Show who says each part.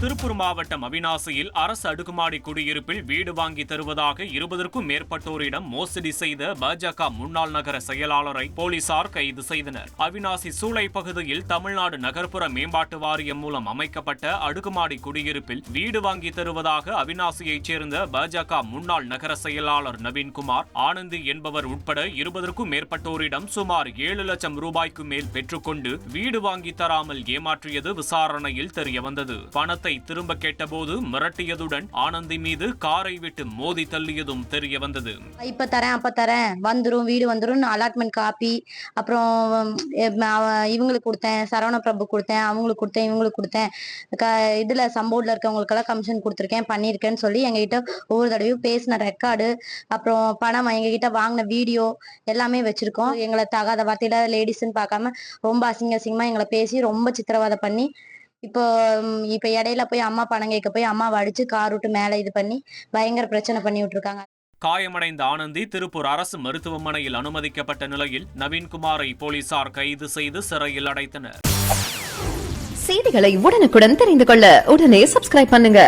Speaker 1: திருப்பூர் மாவட்டம் அவினாசியில் அரசு அடுக்குமாடி குடியிருப்பில் வீடு வாங்கி தருவதாக இருபதற்கும் மேற்பட்டோரிடம் மோசடி செய்த பாஜக முன்னாள் நகர செயலாளரை போலீசார் கைது செய்தனர். அவினாசி சூளை பகுதியில் தமிழ்நாடு நகர்ப்புற மேம்பாட்டு வாரியம் மூலம் அமைக்கப்பட்ட அடுக்குமாடி குடியிருப்பில் வீடு வாங்கி தருவதாக அவினாசியைச் சேர்ந்த பாஜக முன்னாள் நகர செயலாளர் நவீன்குமார் ஆனந்தி என்பவர் உட்பட இருபதற்கும் மேற்பட்டோரிடம் சுமார் ஏழு லட்சம் ரூபாய்க்கு மேல் பெற்றுக்கொண்டு வீடு வாங்கி தராமல் ஏமாற்றியது விசாரணையில் தெரியவந்தது. பணத்தை திரும்ப கேட்டபோது மிரட்டியதுடன் ஆனந்தி மீது காரை விட்டு மோதி தள்ளியதும் தெரியவந்தது
Speaker 2: இப்ப தரேன் அப்ப தரேன். வந்துரும் வீடு வந்துரும் அலாட்மெண்ட் காப்பி அப்புறம் இவங்களுக்கு கொடுத்தேன் சரவண பிரபு கொடுத்தேன் அவங்களுக்கு கொடுத்தேன் இவங்களுக்கு கொடுத்தேன். க இதுல சம்போர்ட்ல இருக்கவங்களுக்கெல்லாம் கமிஷன் கொடுத்துருக்கேன் பண்ணியிருக்கேன்னு சொல்லி எங்ககிட்ட ஒவ்வொரு தடவையும் பேசின ரெக்கார்டு அப்புறம் பணம் எங்ககிட்ட வாங்கின வீடியோ எல்லாமே வச்சிருக்கோம். எங்களை தகாத வார்த்தையில லேடிஸ்ன்னு பார்க்காம ரொம்ப அசிங்க அசிங்கமா எங்களை பேசி ரொம்ப சித்திரவதை பண்ணி இப்போ இப்ப இடையில போய் அம்மா பணம் கேட்க போய் அம்மாவை அடிச்சு கார் விட்டு மேல இது பண்ணி பயங்கர பிரச்சனை பண்ணி விட்டுருக்காங்க.
Speaker 1: காயமடைந்த ஆனந்தி திருப்பூர் அரசு மருத்துவமனையில் அனுமதிக்கப்பட்ட நிலையில் நவீன்குமாரை போலீசார் கைது செய்து சிறையில் அடைத்தனர்.
Speaker 3: செய்திகளை உடனுக்குடன் தெரிந்து கொள்ள உடனே சப்ஸ்கிரைப் பண்ணுங்க.